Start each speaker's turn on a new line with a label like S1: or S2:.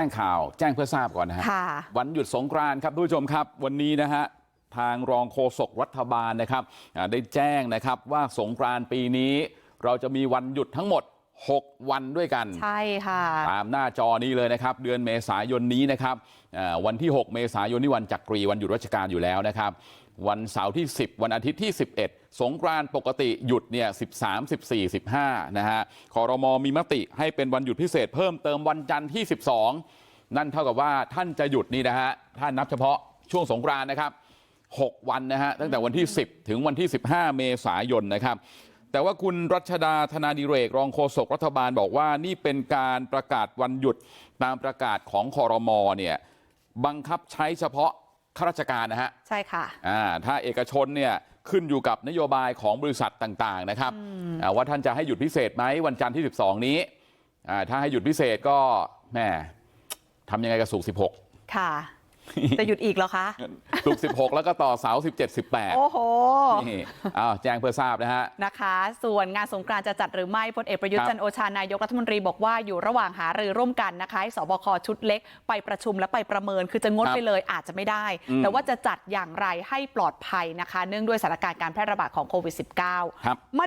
S1: แจ้งข่าวแจ้งเพื่อทราบก่อนนะฮะ
S2: ค่ะ
S1: วันหยุดสงกรานต์ครับทุกผู้ชมครับวันนี้นะฮะทางรองโฆษกรัฐบาลนะครับอ่าได้แจ้งนะครับว่าสงกรานต์ปีนี้เราจะมีวันหยุดทั้งหมด 6วันด้วยกัน
S2: ใช่ค่ะ
S1: ตามหน้าจอนี้เลยนะครับเดือนเมษายนนี้นะครับอ่าวันที่6เมษายนนี่วันจักรีวันหยุดราชการอยู่แล้วนะครับวันเสาร์ที่10วันอาทิตย์ที่11สงกรานต์ปกติหยุดเนี่ย13 14 15นะฮะคอรมอมีมติให้เป็นวันหยุดพิเศษเพิ่มเติมวันจันทร์ที่12นั่นเท่ากับว่าท่านจะหยุดนี่นะฮะถ้านับเฉพาะช่วงสงกรานต์นะครับ6วันนะฮะตั้งแต่วันที่ 10 ถึงวันที่ 15 เมษายนนะครับ แต่ว่าคุณรัชดาธนาดิเรกรองโฆษกรัฐบาลบอกว่านี่เป็นการประกาศวันหยุดตามประกาศของคอรมอเนี่ยบังคับใช้เฉพาะข้าราชการนะฮะ
S2: ใช่ค่ะ
S1: อ่าถ้าเอกชนเนี่ยขึ้นอยู่กับนโยบายของบริษัทต่างๆนะครับอ่าว่าท่านจะให้หยุดพิเศษไหมวันจันทร์ที่12นี้อ่าถ้าให้หยุดพิเศษก็แหม่ทำยังไงกับสุกร์16
S2: ค่ะ จะหยุดอีกเหรอคะ
S1: สุกร์16แล้วก็ต่อเสาร์17 18
S2: โอ้โห
S1: นี่อ้าวแจ้งเพื่อทราบนะฮะ
S2: นะคะส่วนงานสงกรานต์จะจัดหรือไม่พลเอกประยุท
S1: ครั
S2: ธ์
S1: บ
S2: จันทร์โอชานายกรัฐมนตรีบอกว่าอยู่ระหว่างหารือร่วมกันนะคะให้สบคชุดเล็กไปประชุมและไปประเมินคือจะงด
S1: ครับ
S2: ไปเลยอาจจะไม่ได้
S1: อืม
S2: แต่ว่าจะจัดอย่างไรให้ปลอดภัยนะคะ เนื่องด้วยสถานการณ์การแพร่ระบาดของโควิด -19
S1: ครับ
S2: มา